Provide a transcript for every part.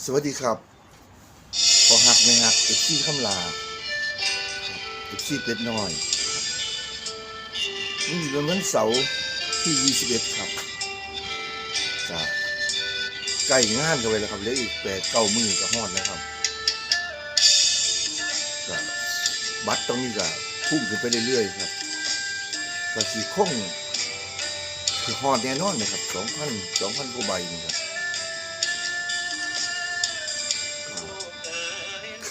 สวัสดีครับ ขอหักไม่หักเอ็กซี่คำลาเอ็กซี่เป็ดน้อยนี่เป็นวันเสาร์ที่ 21 ครับจะใกล้งานกันไปแล้วครับเหลืออีกแปดเก้ามือก็ฮอดแล้วครับก็บัตรตรงนี้ก็พุ่งขึ้นไปเรื่อยๆครับก็สีคงคือฮอดแน่นอนนะครับสองพันสองพันกว่าใบนี่ครับ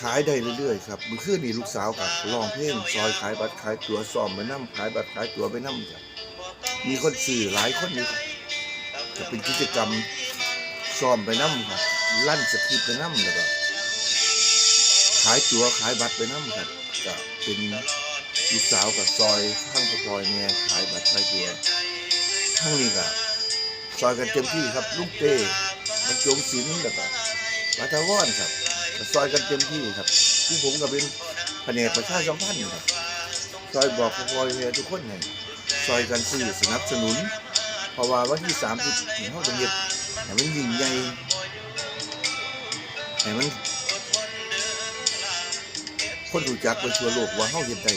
ขายได้เรื่อยๆครับเมื่อคืนนี้ลูกสาวกับรองเพลงซอยขายบัตรขายตั๋วซ้อมไปน้ำขายบัตรขายตั๋วไปน้ำครับมีคนสื่อหลายคนนี่จะเป็นกิจกรรมซ้อมไปน้ำครับลั่นสคริปต์ไปน้ำแล้วก็ขายตั๋วขายบัตรไปน้ำครับก็เป็นลูกสาวกับซอยข้างพอยเนี่ยขายบัตรขายตั๋วทั้งนี้ก็ซอยกันเต็มที่ครับลูกเต้บรรจงศิลป์แล้วก็วัฒวอนครับ ซอยกันเต็มที่ครับที่ผมก็เป็นแผนกประชาสัมพันธ์ครับซอยบอกพอยเมียทุกคนไงซอยกันซื้อสนับสนุน เพราะว่าวันที่สามสิบเขาจะเฮ็ดให้มันยิ่งใหญ่ให้มัน คนรู้จักไปทั่วโลกว่าเขาเฮ็ดได้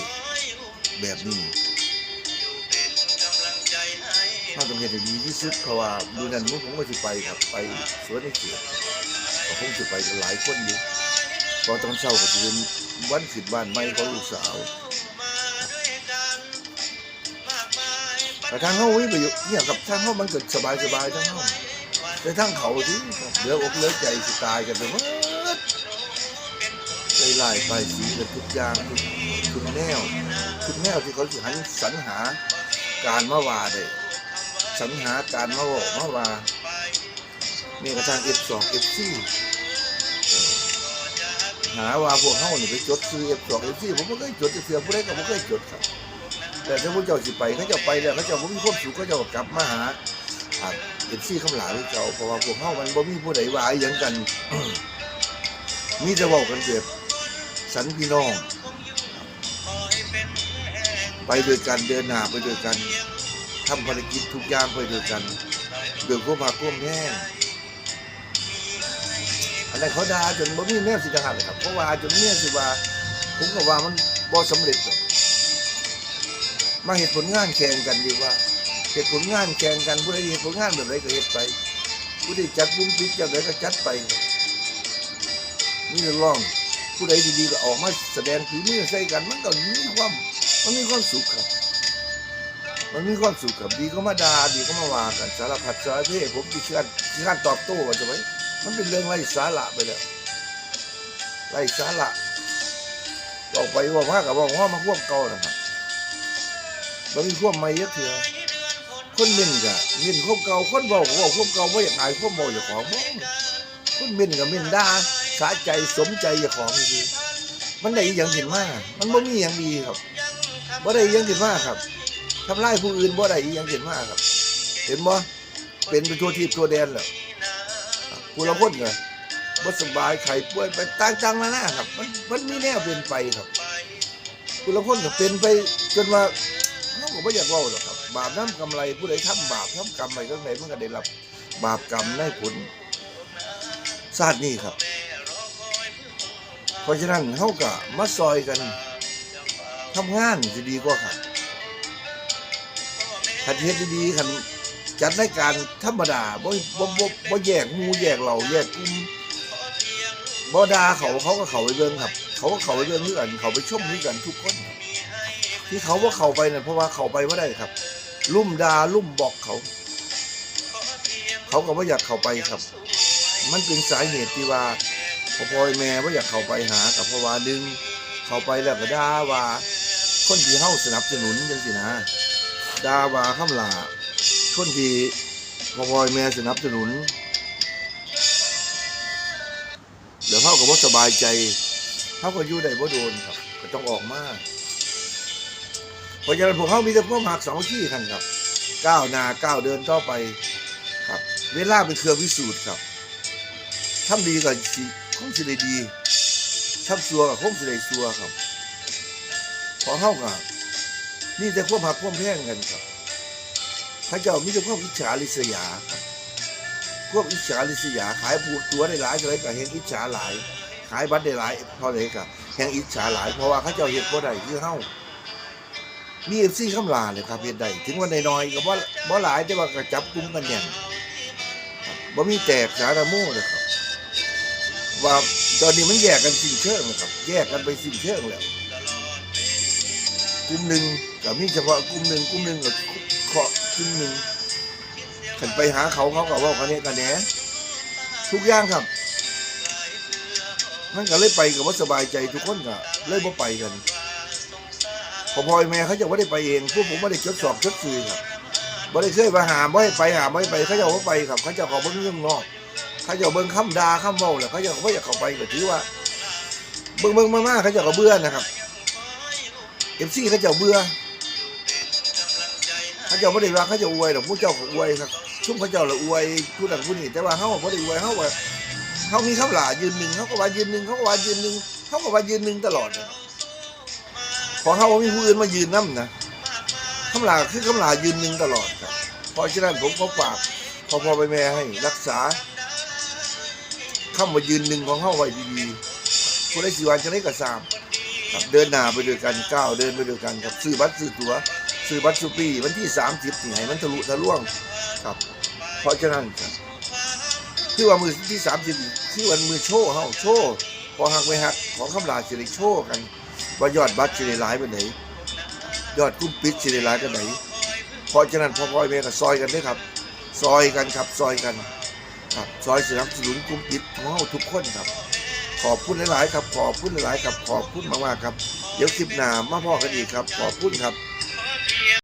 แบบนี้เขาต้องเฮ็ดให้ดีที่สุดเพราะว่าดูนั้นผมก็สิไปครับ ไปสวนในเขต ก็คงจะไปกันหลายคนอยู่พอตอนเช้าก็จะเป็นวันขึ้นบ้านใหม่ของลูกสาวแต่ทางเขาวิ่งไปอยู่เนี่ยกับทางเขามันเกิดสบายสบายๆทางเขาแต่ทางเขาที่เหลืออกเหลือใจสิตายกันไปหมดใจลายไปสีกันทุกอย่างทุกทุกแนวทุกแนวที่เขาสิหันสรรหาการมาว่าได้สรรหาการมาบอกมาว่า นี่กระทั่ง F2 F4 เออหาว่าพวกเฮานี่ไปจดซื้อ F2 F4 ผมบ่เคยจดจะเสือผู้ใดก็บ่เคยจดครับ แต่ถ้าพวกเจ้าสิไปเขาจ้าไปแล้วเขาจ้าบ่มีความสุขเขาจ้าก็กลับมาหาอ่า F4 คำหลาหรือเจ้าเพราะว่าพวกเฮามันบ่มีผู้ใดว่าอีหยังกันมีแต่เว้ากันแบบสันพี่น้อง ไปด้วยกันเดินหน้าไปด้วยกันทำภารกิจทุกอย่างไปด้วยกันเดือดความหักความแห้ง อันนั้นเขาด่าจนบ่มีแนวสิจะหันเลยครับเพราะว่าจนเนี่ยสิว่าผมก็ว่ามันบ่สำเร็จหรอกมาเห็นผลงานแข่งกันดีกว่าเห็นผลงานแข่งกันผู้ใดเห็นผลงานแบบไหนก็เห็นไปผู้ใดจัดบุ้มปิดจังไดก็จัดไป นี่ลองผู้ใดดีๆก็ออกมาแสดงฝีมือใส่กันมันก็มีความมันมีความสุขครับ มันมีความสุขครับดีก็มาด่าดีก็มาว่ากันสารพัดสารเพศผมที่เชื่อที่ข้นตอบโต้ว่าจะไว้มั มันเป็นเรื่องไร้สาระไปแล้วไร้สาระออกไปว่าว่ากับว่าว่ามาควบเก่านะครับมันมีควบใหม่เยอะเถอะคนเม่นกะเม่นควบเก่าคนบอกว่าควบเก่าว่าอยากอายควบบอกอย่าของบ้คนเม่นกับเม่นด่าสาใจสมใจอย่าของดีมันได้อย่างเห็นมาก มันบ่มีอย่างดีครับบ่ได้อย่างเห็นมากครับทำร้ายผู้อื่นบ่ได้อย่างเห็นมากครับ เห็นบ่เป็นไปทั่วทิพย์ทั่วแดนแล้ว ผู้ละคนก็บ่สบายไข้ป่วยไปต่างๆนานาครับ มันมันมีแนวเป็นไปครับผู้ละคนก็เป็นไปจนว่าเราก็บ่อยากเว้าหรอกครับ บาปน้ำกำไรผู้ใดทำบาปทำกรรมไปข้างในมันก็ได้รับบาปกรรมได้ผลชาตินี้ครับ เพราะฉะนั้นเฮาก็มาซอยกันทำงานจะดีกว่าครับคันเฮ็ดดีๆคัน จัดรายการธรรมดาบ่บ่บ่บ่แยกหมูแยกเราแยกกลุ่มบ่ดาเขาเขาก็เขาไปเบิ่งครับ เขาก็เขาไปเบิ่งคือกันเขาไปชมคือกันทุกคนครับที่เขาบ่าเขาไปนั่นเพราะว่าเขาไปบ่ได้ครับ ลุ่มดาลุ่มบอกเขา เขาก็บ่อยากเขาไปครับ มันเป็นสาเหตุที่ว่าพอพ่อแม่บ่อยากเขาไปหากับเพราะว่าดึงเขาไปแล้วก็ด่าว่า คนที่เฮาสนับสนุนจังซี่นะด่าว่าคำลา คนที่พอพอยแม่สนับสนุน เดี๋ยวเขาก็บ่สบายใจเขาก็อยู่ได้บ่โดนครับ ก็ต้องออกมาเพราะฉะนั้นพวกเขามีแต่พวกหักสองที่กันครับก้าวนาก้าวเดินต่อไปครับ เวลาเป็นเครืองพิสูจน์ครับทำดีก็สิคงสิได้ดีทำซัวก็คงสิได้ซัวครับพอเขาก็นี่แต่ความหักความแพ่งกันครับ พระเจ้ามีแต่ความอิจฉาริษยาครับคพวกอิจฉาริษยา ขายปูกตัวได้หลายเท่าไรก็เห็นอิจฉาหลาย ขายบัตรได้หลายเท่าไรก็แห่งอิจฉาหลาย เพราะว่าเขาเจ้าเห็นบ่ได้คือเฮามีเอฟซีคำลาเลยครับเฮ็ดได้ถึงว่าน้อยๆก็บ่บ่หลายแต่ว่าก็จับกลุ่มกันแน่นครับบ่มีแตกสารโม่เลยครับ ว่าตอนนี้มันแยกกันสิ้นเชิงแล้วครับ แยกกันไปสิ้นเชิงแล้วกลุ่มหนึ่งก็มีเฉพาะกลุ่มหนึ่งกลุ่มหนึ่งก็เคาะ กลุ่มหนึ่งขันไปหาเขาเขาก็เว่ากันเนี่ยกันแหนทุกอย่างครับมันก็เลยไปกับว่าสบายใจทุกคนก็เลยบ่ไปกันพอพ่อแม่เขาจะว่าได้ไปเองพวกผมไม่ได้จดสอบจดซื้อครับบ่ได้เคยไปหาบ่ไปหาบ่ไปเขาจะว่าไปครับ เขาจะขอเบิ่งเรื่องนอกเขาจะเบิ่งคำด่าคำเว้าแล้วเขาจะว่าอยากเข้าไปก็ถือว่า เบิ่งเบิ่งมากๆเขาจะก็เบื่อนะครับเอฟซีเขาจะเบื่อ เขาจะไม่ได้รักเขาจะอวยหรอกผู้เจ้าก็อวยครับชุ่มเขาเจ้าละอวยผู้นั้นผู้นี้แต่ว่าเขาไม่ได้อวยเขาว่าเขามีคำหลายืนหนึ่งเขาก็ว่ายืนหนึ่งเขาก็ว่ายืนหนึ่งเขาก็ว่ายืนหนึ่งตลอดนะครับพอเขาบ่มีผู้อื่นมายืนน้ำนะคำหลาคือคำหลายืนหนึ่งตลอดครับเพราะฉะนั้นผมก็ฝากพ่อพ่อไปแม่ให้รักษาคำว่ายืนหนึ่งของเขาไว้ดีๆผู้ใดสิวันจะได้กระซามครับเดินหน้าไปด้วยกันก้าวเดินไปด้วยกันครับซื้อบัตรซื้อตั๋ว ซื้อบัตรสุปีวันที่สามสิบนี่ให้มันทะลุทะลวงครับ เพราะฉะนั้นคือว่ามือที่สามสิบคือวันมือโชว์เฮาโชว์พอหักไม่หักของคำลาสิริโชว์กัน ว่ายอดบัตรสิริหลายไปไหนยอดกุ้มปิดสิริหลายกันไหนเพราะฉะนั้นพ่อพ่อยแม่ก็ซอยกันด้วยครับ ซอยกันครับซอยกันครับซอยสนับสนุนกุ้มปิดของเฮาทุกคนครับ ขอบคุณหลาย ๆ ครับ ขอบคุณหลาย ๆ ครับ ขอบคุณมาก ๆ ครับ เดี๋ยวคลิปหน้ามาพ่อกันอีกครับ ขอบคุณครับ